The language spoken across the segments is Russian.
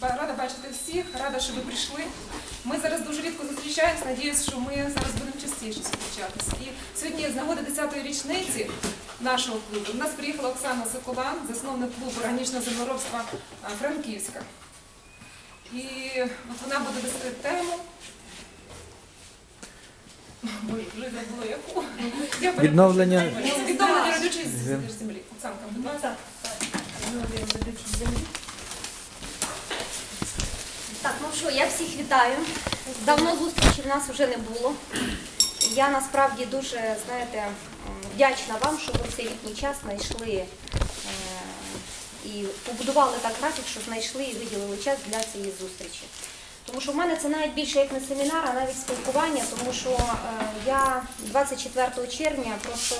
Рада бачити всіх, рада, що ви прийшли. Ми зараз дуже рідко зустрічаємось. Надіюсь, що ми зараз будемо частіше зустрічатися. І сьогодні з нагоди 10-ї річниці нашого клубу до нас приїхала Оксана Соколан, засновник клубу органічного землеробства Франківська. І от вона буде вести тему. Ой, вже забула яку. Я перепрошую. Відновлення Відновлення родючої землі. Оксанка, будь ласка. Так, ну що, я всіх вітаю. Давно зустрічі в нас вже не було. Я насправді дуже, знаєте, вдячна вам, що ви в цей літній час знайшли е, і побудували так графік, що знайшли і виділили час для цієї зустрічі. Тому що в мене це навіть більше як не семінар, а навіть спілкування, тому що е, я 24 червня просто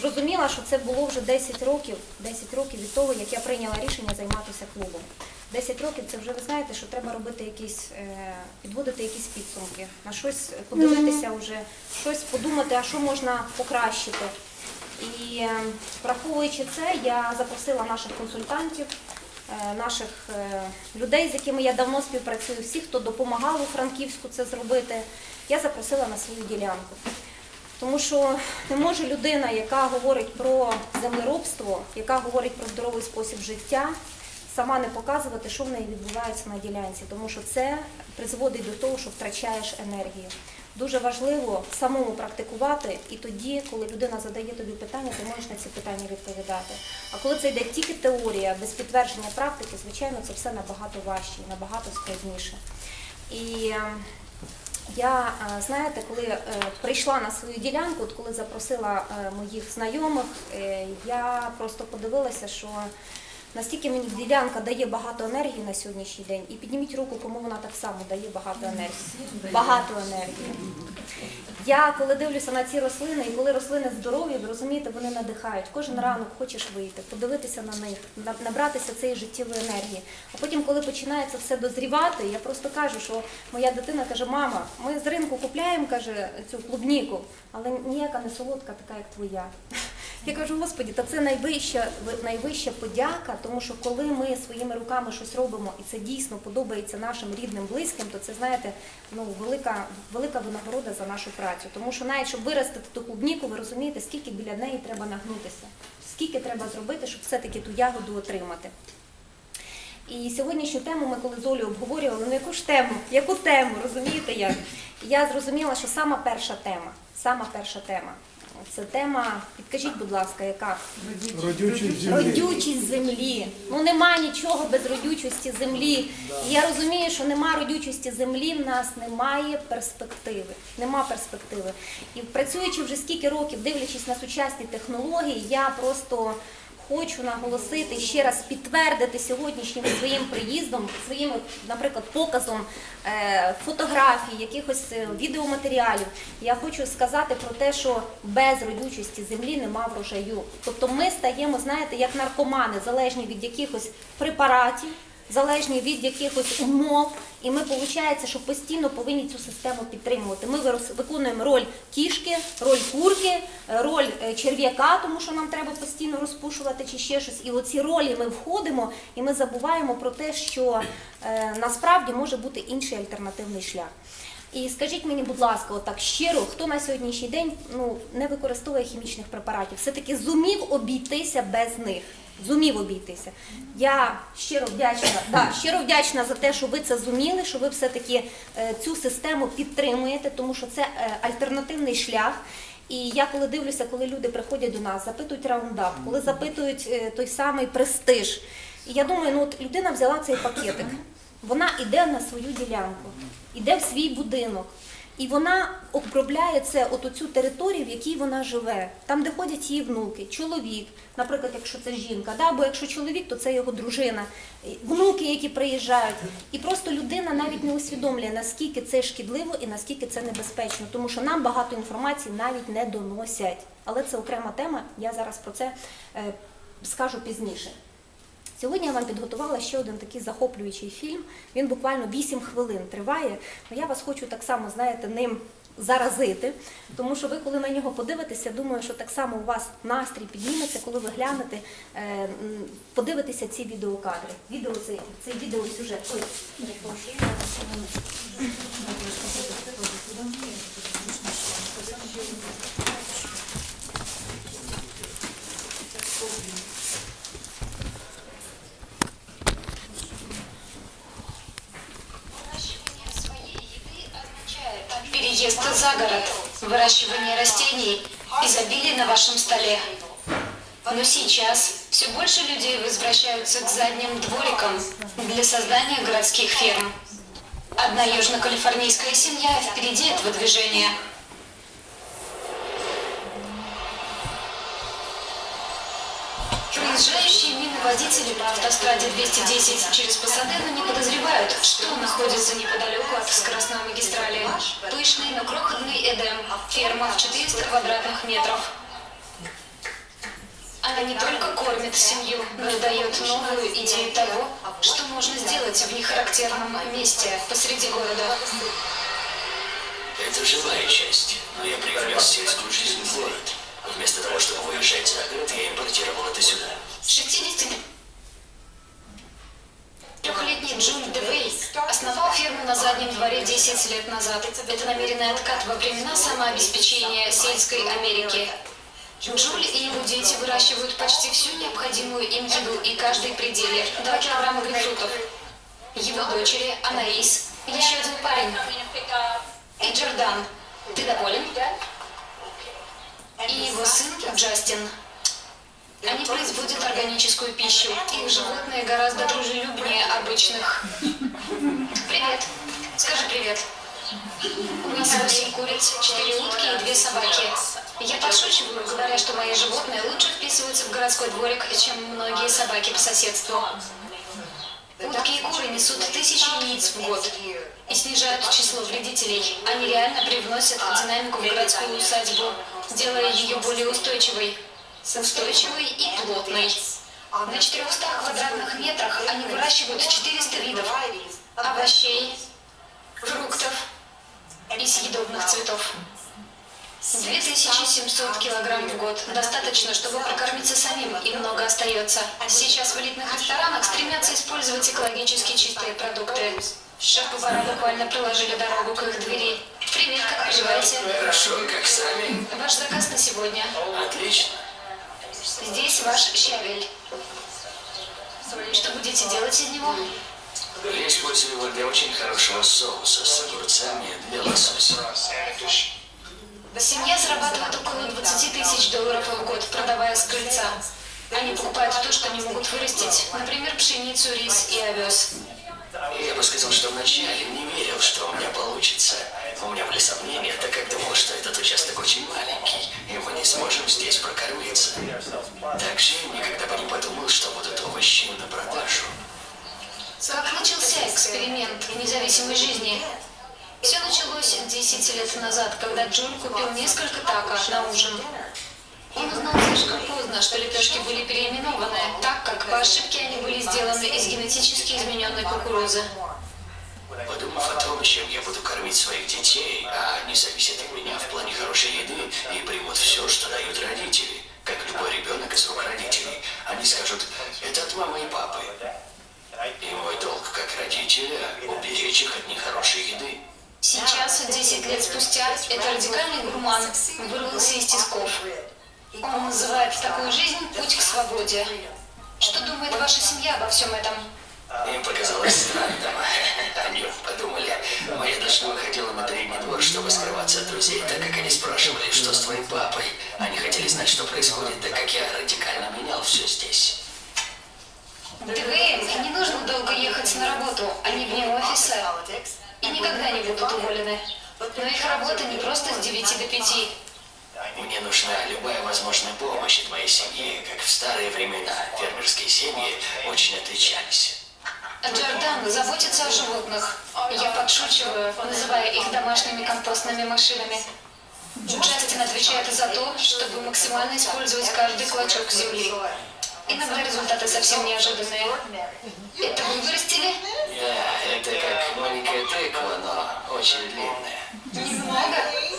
зрозуміла, що це було вже 10 років, 10 років від того, як я прийняла рішення займатися клубом. 10 років це вже ви знаєте, що треба робити якісь, е, підводити якісь підсумки, на щось подивитися вже, щось подумати, а що можна покращити. І е, враховуючи це, я запросила наших консультантів, е, наших е, людей, з якими я давно співпрацюю, всіх, хто допомагав у Франківську це зробити, я запросила на свою ділянку. Тому що не може людина, яка говорить про землеробство, яка говорить про здоровий спосіб життя, сама не показувати, що в неї відбувається на ділянці, тому що це призводить до того, що втрачаєш енергію. Дуже важливо самому практикувати, і тоді, коли людина задає тобі питання, ти можеш на ці питання відповідати. А коли це йде тільки теорія, без підтвердження практики, звичайно, це все набагато важче і набагато складніше. І е, я, е, знаєте, коли е, прийшла на свою ділянку, от коли запросила е, моїх знайомих, я просто подивилася, що настільки мені ділянка дає багато енергії на сьогоднішній день, і підніміть руку, кому вона так само дає багато енергії. Багато енергії. Я коли дивлюся на ці рослини, і коли рослини здорові, ви розумієте, вони надихають. Кожен ранок хочеш вийти, подивитися на них, набратися цієї життєвої енергії. А потім, коли починає це все дозрівати, я просто кажу, що моя дитина каже: мама, ми з ринку купляємо, каже, цю клубніку, але ніяка не солодка, така як твоя. Я кажу, господі, та це найвища, найвища подяка, тому що коли ми своїми руками щось робимо, і це дійсно подобається нашим рідним, близьким, то це знаєте, ну велика, велика винагорода за нашу працю. Тому що навіть щоб виростити ту клубніку, ви розумієте, скільки біля неї треба нагнутися, скільки треба зробити, щоб все-таки ту ягоду отримати. І сьогоднішню тему ми коли з Олею обговорювали, ну яку ж тему, яку тему, розумієте як? Я зрозуміла, що сама перша тема, сама перша тема. Це тема, підкажіть, будь ласка, яка? Родючість землі. Родючість землі. Ну нема нічого без родючості землі. І я розумію, що нема родючості землі, в нас немає перспективи. Нема перспективи. І працюючи вже скільки років, дивлячись на сучасні технології, я просто хочу наголосити ще раз підтвердити сьогоднішнім своїм приїздом, своїм, наприклад, показом е, фотографій, якихось е, відеоматеріалів. Я хочу сказати про те, що без родючості землі нема врожаю. Тобто ми стаємо, знаєте, як наркомани, залежні від якихось препаратів. Залежні від якихось умов, і ми виходить, що постійно повинні цю систему підтримувати. Ми виконуємо роль кішки, роль курки, роль е, черв'яка, тому що нам треба постійно розпушувати чи ще щось. І оці ролі ми входимо, і ми забуваємо про те, що е, насправді може бути інший альтернативний шлях. І скажіть мені, будь ласка, отак щиро, хто на сьогоднішній день ну не використовує хімічних препаратів, все таки зумів обійтися без них. Зумів обійтися. Я щиро вдячна, да, щиро вдячна за те, що ви це зуміли, що ви все-таки е, цю систему підтримуєте, тому що це е, альтернативний шлях. І я коли дивлюся, коли люди приходять до нас, запитують раундап, коли запитують е, той самий престиж. І я думаю, ну от людина взяла цей пакетик, вона йде на свою ділянку, йде в свій будинок. І вона обробляє це от оцю територію, в якій вона живе, там, де ходять її внуки, чоловік, наприклад, якщо це жінка, да? або якщо чоловік, то це його дружина, внуки, які приїжджають. І просто людина навіть не усвідомлює, наскільки це шкідливо і наскільки це небезпечно, тому що нам багато інформації навіть не доносять. Але це окрема тема, я зараз про це е, скажу пізніше. Сьогодні я вам підготувала ще один такий захоплюючий фільм. Він буквально 8 хвилин триває. Но я вас хочу так само, знаєте, ним заразити, тому що ви, коли на нього подивитеся, думаю, що так само у вас настрій підніметься, коли ви глянете, е, подивитеся ці відеокадри. Відео цей, цей відеосюжет. Ой, за город, выращивание растений, изобилие на вашем столе. Но сейчас все больше людей возвращаются к задним дворикам для создания городских ферм. Одна южно-калифорнийская семья впереди этого движения. Проезжающие мимо водители по автостраде 210 через Пасадену не подозревают, что находится неподалеку от скоростной магистрали. Пышный, но крохотный Эдем, ферма в 400 квадратных метров. Она не только кормит семью, но и дает новую идею того, что можно сделать в нехарактерном месте посреди города. Это живая часть, но я привнес сельскую жизнь в город. Вместо того, чтобы выезжать за город, я импортировал это сюда. 60 Трехлетний Джуль Девей основал ферму на заднем дворе 10 лет назад. Это намеренный откат во времена самообеспечения сельской Америки. Джуль и его дети выращивают почти всю необходимую им еду и каждый пределе 2 килограмма грейпфрутов. Его дочери Анаис, еще один парень и Джордан. Ты доволен? И его сын Джастин. Они производят органическую пищу. Их животные гораздо дружелюбнее обычных. Привет. Скажи привет. У нас восемь куриц, четыре утки и две собаки. Я подшучиваю, говоря, что мои животные лучше вписываются в городской дворик, чем многие собаки по соседству. Утки и куры несут тысячи яиц в год и снижают число вредителей. Они реально привносят динамику в городскую усадьбу, делая ее более устойчивой. Устойчивой и плотной. На 400 квадратных метрах они выращивают 400 видов овощей, фруктов и съедобных цветов. 2700 килограмм в год. Достаточно, чтобы прокормиться самим, много остается. Сейчас в элитных ресторанах стремятся использовать экологически чистые продукты. Шеф-повара буквально проложили дорогу к их двери. Привет, как поживаете? Хорошо, как сами? Ваш заказ на сегодня. Отлично. Здесь ваш щавель. Что будете делать из него? Я использую его для очень хорошего соуса с огурцами для лосося. Семья зарабатывает около 20 тысяч долларов в год, продавая с крыльца. Они покупают то, что не могут вырастить, например, пшеницу, рис и овес. Я бы сказал, что вначале не верил, что у меня получится. У меня были сомнения, так как думал, что этот участок очень маленький, и мы не сможем здесь прокормиться. Также я никогда бы не подумал, что будут овощи на продажу. Как начался эксперимент независимой жизни? Все началось 10 лет назад, когда Джуль купил несколько тако на ужин. Он узнал слишком поздно, что лепешки были переименованы, так как по ошибке они были сделаны из генетически измененной кукурузы. Подумав о том, чем я буду кормить своих детей, а они зависят от меня в плане хорошей еды и примут все, что дают родители, как любой ребенок из рук родителей, они скажут, это от мамы и папы. И мой долг как родителя – уберечь их от нехорошей еды. Сейчас, 10 лет спустя, это радикальный гурман вырвался из тисков. Он называет такую жизнь «путь к свободе». Что думает ваша семья обо всем этом? Им показалось странным. Они подумали, моя дочь выходила на передний двор, чтобы скрываться от друзей, так как они спрашивали, что с твоим папой. Они хотели знать, что происходит, так как я радикально менял все здесь. ТВМ не нужно долго ехать на работу, они вне офиса и никогда не будут уволены. Но их работа не просто с 9 до 5. Мне нужна любая возможная помощь от моей семьи, как в старые времена. Фермерские семьи очень отличались. Джордан заботится о животных. Я подшучиваю, называя их домашними компостными машинами. Джастин отвечает за то, чтобы максимально использовать каждый клочок земли. Иногда результаты совсем неожиданные. Это вы вырастили? Да, это как маленькая тыква, но очень длинная. Немного.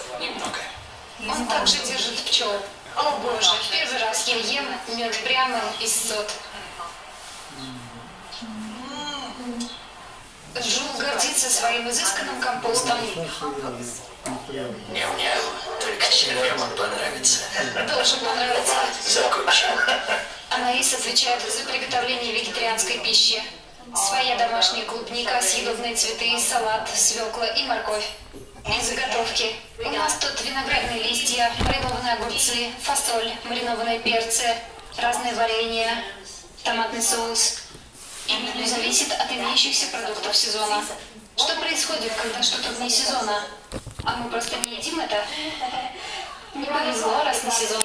Он также держит пчел. О боже, первый раз я ем мед прямо из сот. Джул гордится своим изысканным компостом. Няу-няу, только червям он понравится. Должен понравиться. Закончим. Анаис отвечает за приготовление вегетарианской пищи. Своя домашняя клубника, съедобные цветы, салат, свекла и морковь. Заготовки. У нас тут виноградные листья, маринованные огурцы, фасоль, маринованные перцы, разные варенья, томатный соус. И меню зависит от имеющихся продуктов сезона. Что происходит, когда что-то вне сезона? А мы просто не едим это? Не повезло, раз не сезон.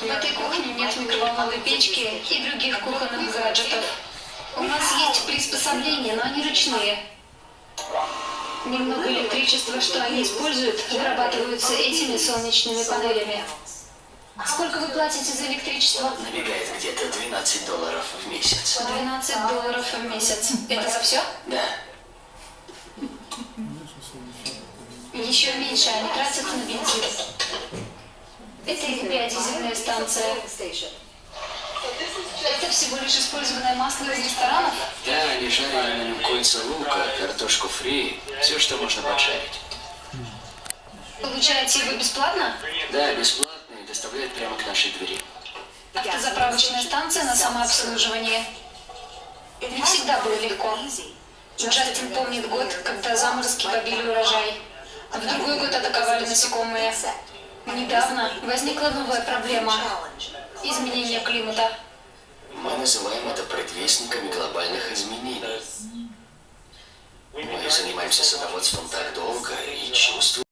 В этой кухне нет микроволновой печки и других кухонных гаджетов. У нас есть приспособления, но они ручные. Немного электричества, что они используют, вырабатываются этими солнечными панелями. Сколько вы платите за электричество? Набегает где-то 12 долларов в месяц. 12 долларов в месяц. Это за все? Да. Еще меньше они тратят на бензин. Это их биодизельная станция. Это всего лишь использованное масло из ресторанов? Да, они жарили на нем кольца лука, картошку фри, все, что можно поджарить. Получаете его бесплатно? Да, бесплатно и доставляют прямо к нашей двери. Автозаправочная станция на самообслуживание. Не всегда было легко. Джастин помнит год, когда заморозки побили урожай. А в другой год атаковали насекомые. Недавно возникла новая проблема – изменение климата. Мы называем это предвестниками глобальных изменений. Мы занимаемся садоводством так долго и чувствуем,